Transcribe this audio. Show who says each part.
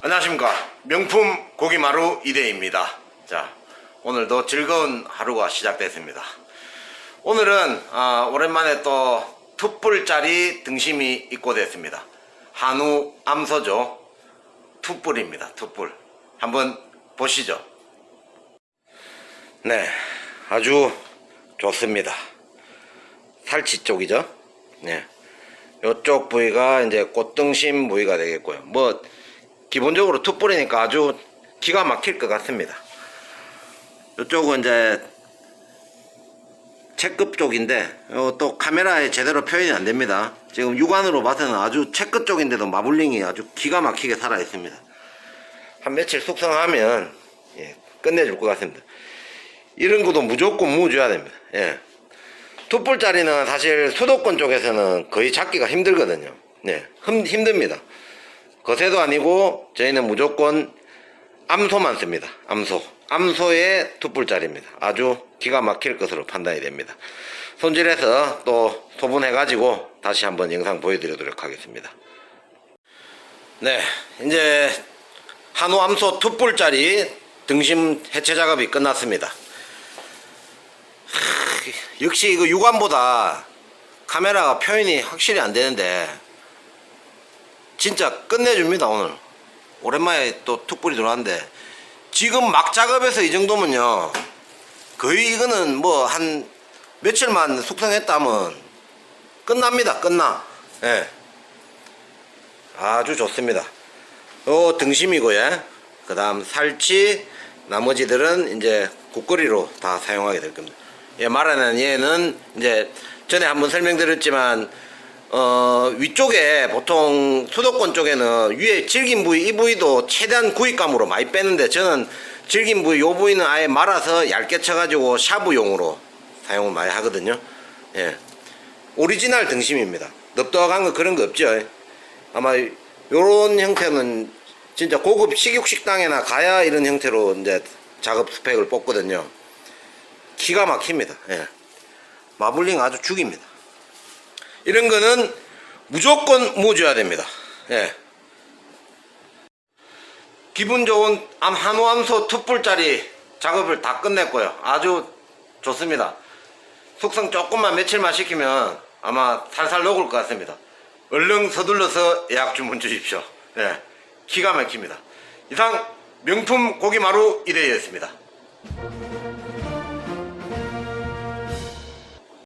Speaker 1: 안녕하십니까. 명품 고기마루 이대입니다. 자 오늘도 즐거운 하루가 시작됐습니다. 오늘은 아, 오랜만에 또 툭불짜리 등심이 입고됐습니다. 한우 암소죠. 툭불입니다 툭불. 한번 보시죠. 네 아주 좋습니다. 살치 쪽이죠? 네 요쪽 부위가 이제 꽃등심 부위가 되겠고요 뭐 기본적으로 툭불이니까 아주 기가 막힐 것 같습니다. 이쪽은 이제 채급 쪽인데 어, 또 카메라에 제대로 표현이 안 됩니다. 지금 육안으로 봐서는 아주 채급 쪽인데도 마블링이 아주 기가 막히게 살아 있습니다. 한 며칠 숙성하면 예, 끝내줄 것 같습니다. 이런 것도 무조건 무줘야 됩니다. 예. 툭불짜리는 사실 수도권 쪽에서는 거의 잡기가 힘들거든요. 네, 힘, 힘듭니다. 거세도 아니고 저희는 무조건 암소만 씁니다. 암소. 암소의 툭불짜리입니다. 아주 기가 막힐 것으로 판단이 됩니다. 손질해서 또 소분해가지고 다시 한번 영상 보여드리도록 하겠습니다. 네, 이제 한우 암소 툭불짜리 등심 해체 작업이 끝났습니다. 하, 역시 이거 육안보다 카메라가 표현이 확실히 안 되는데 진짜 끝내줍니다 오늘. 오랜만에 또 툭불이 들어왔는데. 지금 막 작업해서 이 정도면요. 거의 이거는 뭐 한 며칠만 숙성했다면 끝납니다 끝나. 예. 아주 좋습니다. 요 등심이고 요 그 다음 살치 나머지들은 이제 국거리로 다 사용하게 될 겁니다 예 말하는 얘는 이제 전에 한번 설명드렸지만 어, 위쪽에 보통 수도권 쪽에는 위에 질긴 부위 이 부위도 최대한 구입감으로 많이 빼는데 저는 질긴 부위 요 부위는 아예 말아서 얇게 쳐가지고 샤브용으로 사용을 많이 하거든요. 예. 오리지널 등심입니다. 넙떡한 거 그런 거 없죠. 아마 요런 형태는 진짜 고급 식육 식당에나 가야 이런 형태로 이제 작업 스펙을 뽑거든요. 기가 막힙니다. 예. 마블링 아주 죽입니다. 이런 거는 무조건 무줘야 됩니다. 예. 기분 좋은 암 한우암소 툭불짜리 작업을 다 끝냈고요. 아주 좋습니다. 숙성 조금만 며칠만 시키면 아마 살살 녹을 것 같습니다. 얼른 서둘러서 예약 주문 주십시오. 예. 기가 막힙니다. 이상 명품 고기마루 이대였습니다.